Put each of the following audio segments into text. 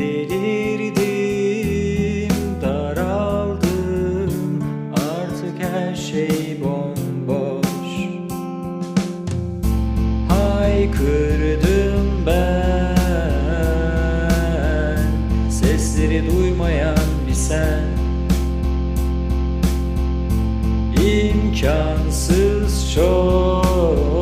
Delirdim, daraldım. Artık her şey bomboş. Haykırdım ben. Sesleri duymayan bir sen. İmkansız çok.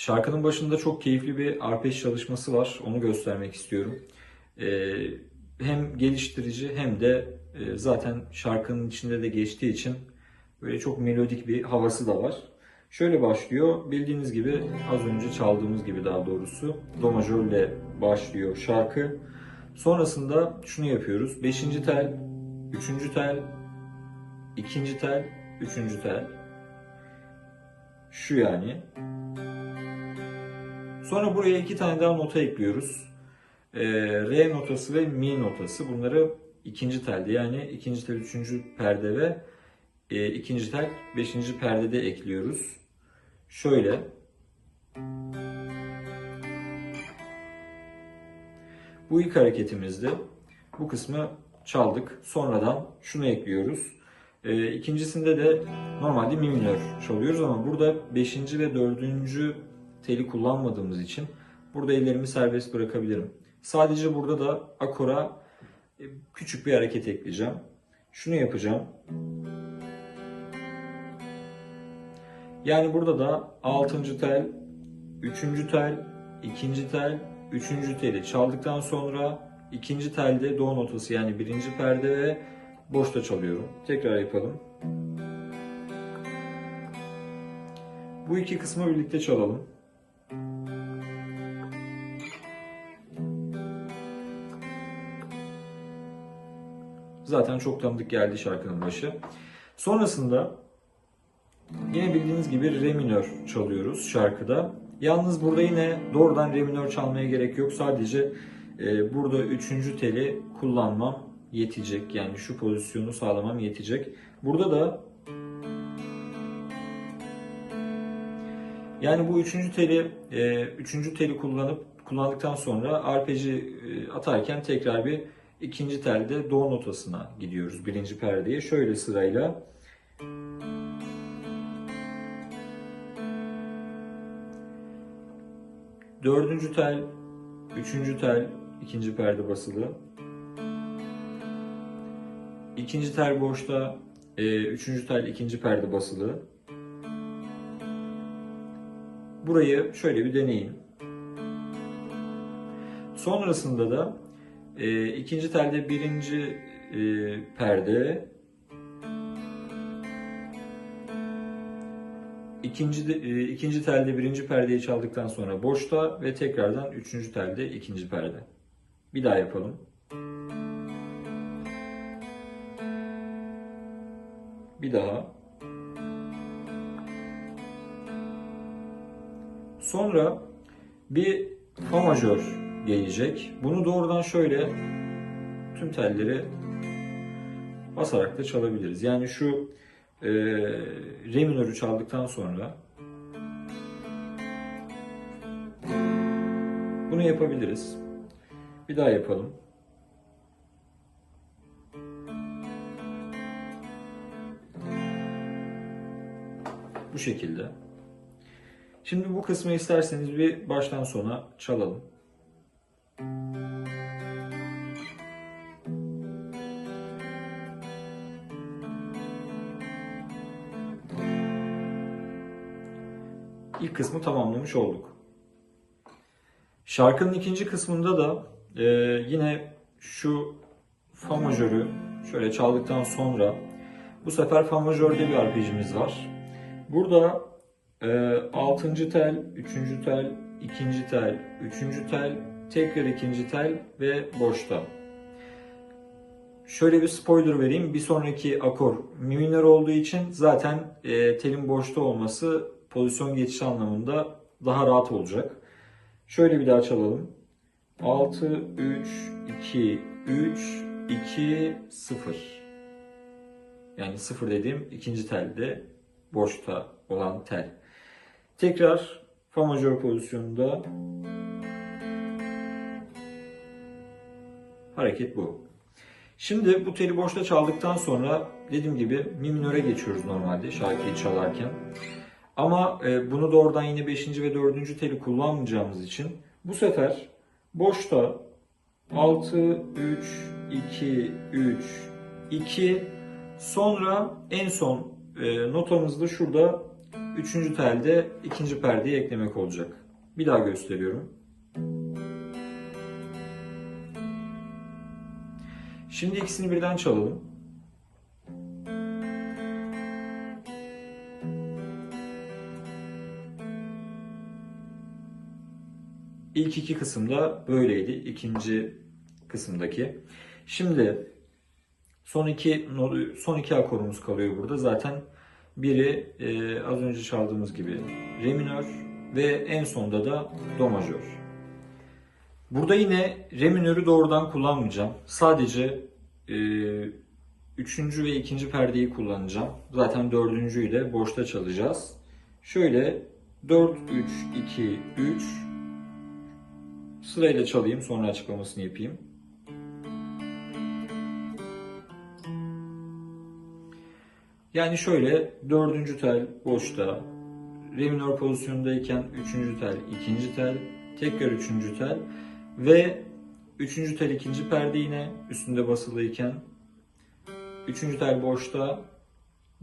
Şarkının başında çok keyifli bir arpej çalışması var. Onu göstermek istiyorum. Ee, hem geliştirici hem de e, zaten şarkının içinde de geçtiği için böyle çok melodik bir havası da var. Şöyle başlıyor. Bildiğiniz gibi az önce çaldığımız gibi daha doğrusu do majörle başlıyor şarkı. Sonrasında şunu yapıyoruz. Beşinci tel, üçüncü tel, ikinci tel, üçüncü tel. Şu yani. Sonra buraya iki tane daha nota ekliyoruz. Ee, Re notası ve Mi notası. Bunları ikinci telde yani ikinci tel üçüncü perde ve e, ikinci tel beşinci perdede ekliyoruz. Şöyle. Bu ilk hareketimizde bu kısmı çaldık. Sonradan şunu ekliyoruz. Ee, ikincisinde de normalde mi minör çalıyoruz ama burada 5. ve 4. teli kullanmadığımız için burada ellerimi serbest bırakabilirim. Sadece burada da akora e, küçük bir hareket ekleyeceğim. Şunu yapacağım. Yani burada da 6. tel, 3. tel, 2. tel, 3. teli çaldıktan sonra ikinci telde do notası yani birinci perde ve boşta çalıyorum. Tekrar yapalım. Bu iki kısmı birlikte çalalım. Zaten çok tanıdık geldi şarkının başı. Sonrasında yine bildiğiniz gibi re minör çalıyoruz şarkıda. Yalnız burada yine doğrudan re minör çalmaya gerek yok. Sadece e, burada üçüncü teli kullanmam yetecek. Yani şu pozisyonu sağlamam yetecek. Burada da yani bu üçüncü teli e, üçüncü teli kullanıp kullandıktan sonra arpeci e, atarken tekrar bir ikinci telde do notasına gidiyoruz birinci perdeye. Şöyle sırayla dördüncü tel, üçüncü tel, ikinci perde basılı. İkinci tel boşta, e, üçüncü tel ikinci perde basılı. Burayı şöyle bir deneyin. Sonrasında da e, ikinci telde birinci e, perde, ikinci e, ikinci telde birinci perdeyi çaldıktan sonra boşta ve tekrardan üçüncü telde ikinci perde. Bir daha yapalım. Bir daha. Sonra bir fa majör gelecek. Bunu doğrudan şöyle tüm telleri basarak da çalabiliriz. Yani şu e, re minörü çaldıktan sonra bunu yapabiliriz. Bir daha yapalım. Bu şekilde. Şimdi bu kısmı isterseniz bir baştan sona çalalım. İlk kısmı tamamlamış olduk. Şarkının ikinci kısmında da e, yine şu fa majörü şöyle çaldıktan sonra bu sefer fa majörde bir arpejimiz var. Burada e, 6. tel, 3. tel, 2. tel, 3. tel, tekrar 2. tel ve boşta. Şöyle bir spoiler vereyim. Bir sonraki akor mi minör olduğu için zaten e, telin boşta olması pozisyon geçişi anlamında daha rahat olacak. Şöyle bir daha çalalım. 6, 3, 2, 3, 2, 0. Yani 0 dediğim ikinci telde boşta olan tel. Tekrar fa majör pozisyonunda hareket bu. Şimdi bu teli boşta çaldıktan sonra dediğim gibi mi minöre geçiyoruz normalde şarkıyı çalarken. Ama e, bunu doğrudan yine 5. ve 4. teli kullanmayacağımız için bu sefer boşta 6, 3, 2, 3, 2 sonra en son e, notamız da şurada 3. telde ikinci perdeyi eklemek olacak. Bir daha gösteriyorum. Şimdi ikisini birden çalalım. İlk iki kısımda böyleydi. İkinci kısımdaki. Şimdi son iki son iki akorumuz kalıyor burada. Zaten biri e, az önce çaldığımız gibi re minör ve en sonda da do majör. Burada yine re minörü doğrudan kullanmayacağım. Sadece e, üçüncü ve ikinci perdeyi kullanacağım. Zaten dördüncüyü de boşta çalacağız. Şöyle 4, 3, 2, 3 Sırayla çalayım sonra açıklamasını yapayım. Yani şöyle dördüncü tel boşta, re minör pozisyondayken üçüncü tel, ikinci tel, tekrar üçüncü tel ve üçüncü tel ikinci perde yine üstünde basılıyken üçüncü tel boşta,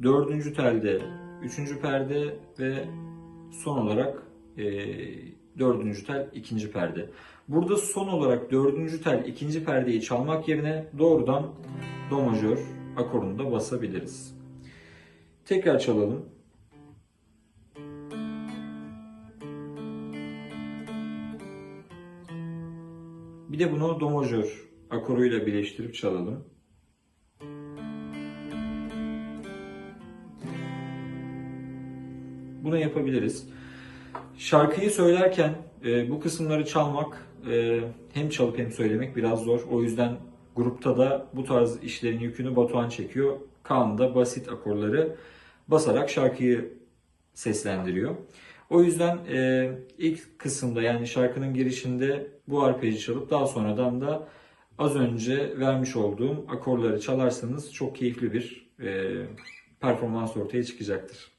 dördüncü telde üçüncü perde ve son olarak eee dördüncü tel ikinci perde. Burada son olarak dördüncü tel ikinci perdeyi çalmak yerine doğrudan do majör akorunu basabiliriz. Tekrar çalalım. Bir de bunu do majör akoruyla birleştirip çalalım. Bunu yapabiliriz. Şarkıyı söylerken e, bu kısımları çalmak e, hem çalıp hem söylemek biraz zor. O yüzden grupta da bu tarz işlerin yükünü Batuhan çekiyor. Kaan da basit akorları basarak şarkıyı seslendiriyor. O yüzden e, ilk kısımda yani şarkının girişinde bu arpeji çalıp daha sonradan da az önce vermiş olduğum akorları çalarsanız çok keyifli bir e, performans ortaya çıkacaktır.